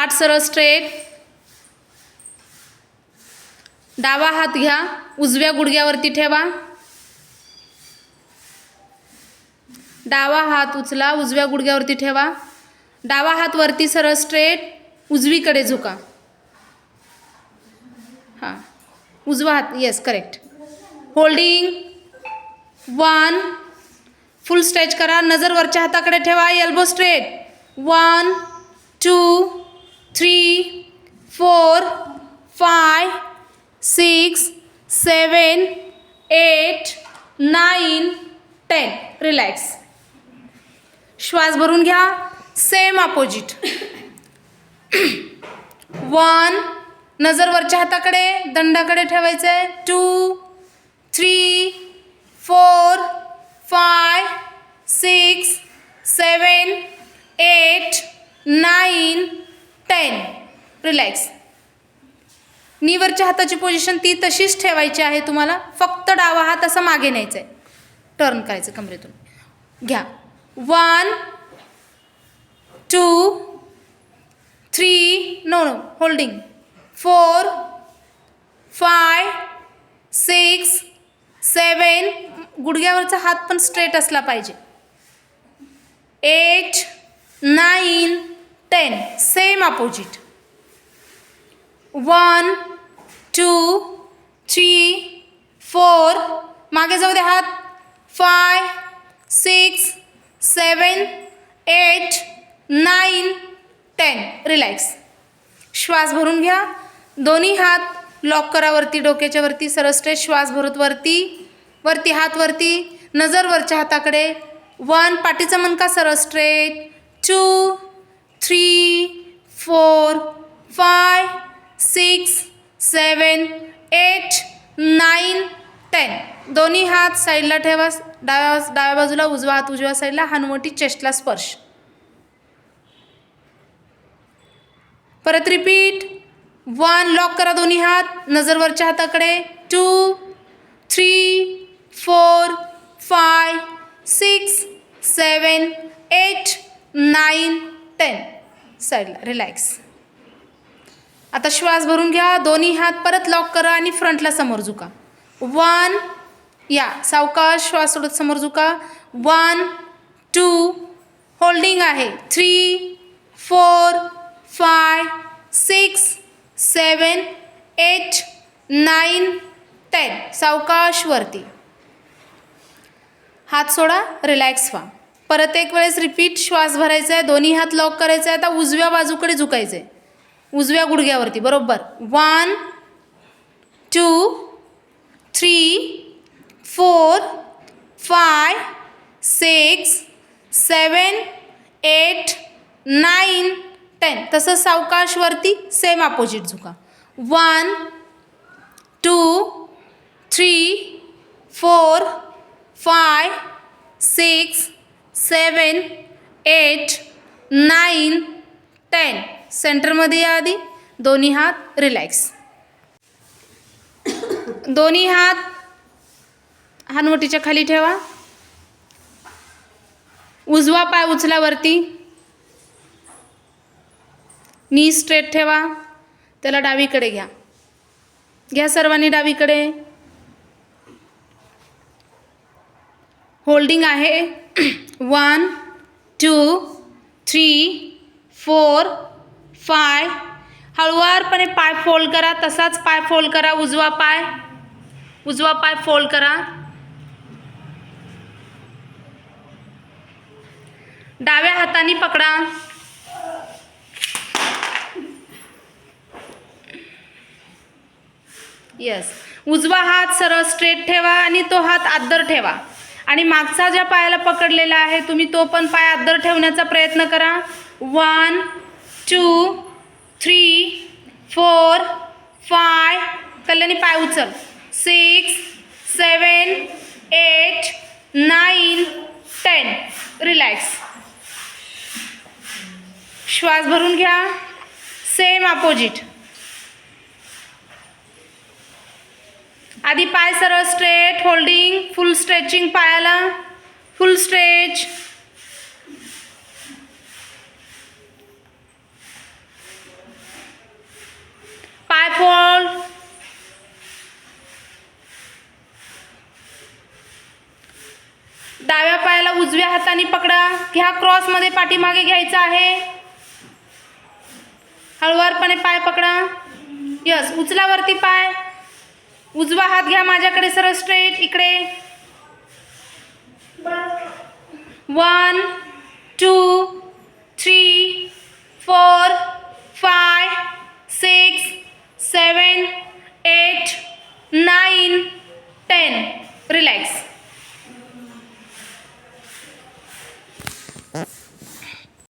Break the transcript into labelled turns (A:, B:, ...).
A: पाठ सरळ स्ट्रेट डावा हात घ्या उजव्या गुडघ्यावरती ठेवा. डावा हात उचला उजव्या गुडघ्यावरती ठेवा. डावा हात वरती सरळ स्ट्रेट उजवीकडे झुका. हां. उजवा हात yes correct holding one full stretch करा. नजर वरच्या हाताकडे ठेवा. Elbow straight one two three four five six seven eight nine ten. Relax. श्वास भरून घ्या. Same opposite. वन नजर वरच्या हाताकडे दंडाकडे ठेवायचं आहे टू थ्री रिलॅक्स नीवरच्या हाताची पोझिशन ती तशीच ठेवायची आहे तुम्हाला. फक्त डावा हात असा मागे न्यायचा आहे टर्न करायचं कमरेतून. घ्या. One two three no no holding four five six seven गुडघ्यावरचा हात पण स्ट्रेट असला पाहिजे. Eight nine ten same opposite one two three four. मागे जाऊ दे हात. Five six seven eight nine ten. Relax. श्वास भरून घ्या. दोन्ही हात लॉक करा वरती डोक्याच्या वरती. स्ट्रेट श्वास भरत वरती. वरती हात वरती. नजर वरच्या हाताकडे. वन पाठीचा मनका सरस्ट्रेट two three four five. Six seven eight nine ten. दोन्ही हात साईडला ठेवा डाव्या डाव्या बाजूला उजवा हात उजव्या साईडला हनुवटी चेस्टला स्पर्श. परत रिपीट. वन लॉक करा दोन्ही हात नजरवरच्या हाताकडे. Two three four five six seven eight nine ten. साईडला रिलॅक्स. आता श्वास भरून घ्या दोन्ही हात परत लॉक करा आणि फ्रंटला समोर झुका. वन या सावकाश श्वास सोडत समोर झुका. वन टू होल्डिंग आहे. Three four five six seven eight nine ten सावकाश वरती. हात सोडा रिलॅक्स व्हा. परत एक वेळेस रिपीट श्वास भरायचा आहे दोन्ही हात लॉक करायचा आहे आता उजव्या बाजूकडे झुकायचं आहे उजव्या गुडघ्यावरती बरोबर? One two three four five six seven eight nine ten तसं सावकाशवरती सेम अपोजिट झुका. One two three four five six seven eight nine ten सेंटरमध्ये या आधी. दोन्ही हात रिलॅक्स दोन्ही हात हानवटीच्या खाली ठेवा. उजवा पाय उचलावरती. नी स्ट्रेट ठेवा. त्याला डावीकडे घ्या. घ्या सर्वांनी डावीकडे. होल्डिंग आहे. One two three four five हळुवारपणे पाय फोल्ड करा तसाच पाय फोल्ड करा उजवा पाय. उजवा पाय फोल्ड करा. डाव्या हाताने पकडा. येस उजवा हात सरळ स्ट्रेट ठेवा आणि तो हात आदर ठेवा. आणि मागचा ज्या पायाला पकडलेला आहे तुम्ही तो पण पाय आदर ठेवण्याचा प्रयत्न करा. One two three four five Kalyani पाय उचल. Six seven eight nine ten. Relax. श्वास भरून घ्या. Same opposite. आधी पाय सरळ स्ट्रेट होल्डिंग फुल स्ट्रेचिंग पायाला. फुल स्ट्रेच डाव्या पायाला उजव्या हाताने पकडा. घ्या क्रॉसमध्ये पाठीमागे घ्यायचं आहे. हळुवारपणे पाय पकडा. यस उचलावरती पाय. उजवा हात घ्या माझ्याकडे सरळ स्ट्रेट इकडे. One two three four five six seven